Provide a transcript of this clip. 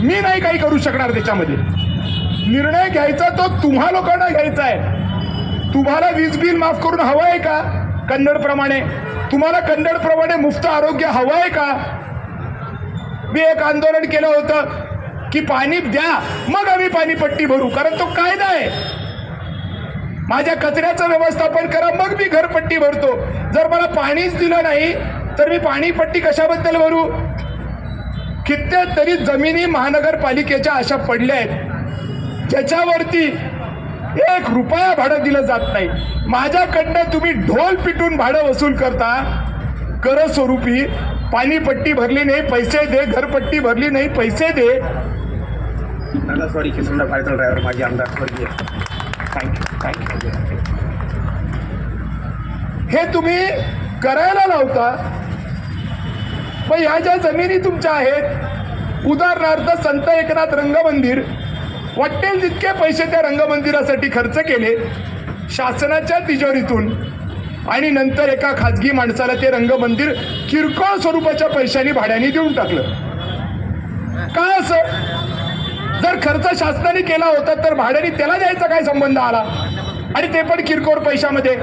मी नाही काही करू शकणार त्याच्यामध्ये. निर्णय घ्यायचा तो तुम्हा लोकांना घ्यायचा आहे. तुम्हाला वीज बिल माफ करून हवं आहे का? कन्नडप्रमाणे. तुम्हाला कन्नडप्रमाणे मुफ्त आरोग्य हवं आहे का? मी एक आंदोलन केलं होतं की पाणी द्या मग आम्ही पाणीपट्टी भरू कारण तो कायदा आहे. माझ्या कचऱ्याचं व्यवस्थापन करा मग मी घरपट्टी भरतो. जर मला पाणीच दिलं नाही तर मी पाणीपट्टी कशाबद्दल भरू? कित्येक तरी जमिनी महानगरपालिकेच्या अशा पडल्या आहेत. ज्याच्यावरती एक रुपया भाडं दिलं जात नाही. माझ्याकडनं तुम्ही ढोल पिटून भाडं वसूल करता कर स्वरूपी पाणीपट्टी भरली नाही पैसे दे घरपट्टी भरली नाही पैसे दे. फायदा ड्रायव्हर माझी आमदार थँक्यू थँक्यू हे तुम्ही करायला लावता पण ह्या ज्या जमिनी तुमच्या आहेत उदाहरणार्थ संत एकनाथ रंगमंदिर वाटेल तितके पैसे त्या रंगमंदिरासाठी खर्च केले शासनाच्या तिजोरीतून आणि नंतर एका खाजगी माणसाला ते रंगमंदिर किरकोळ स्वरूपाच्या पैशांनी भाड्याने देऊन टाकलं. का असं? जर खर्च शासनाने केला होता तर भाड्याने त्याला द्यायचा काय संबंध आला? आणि ते पण किरकोळ पैशामध्ये.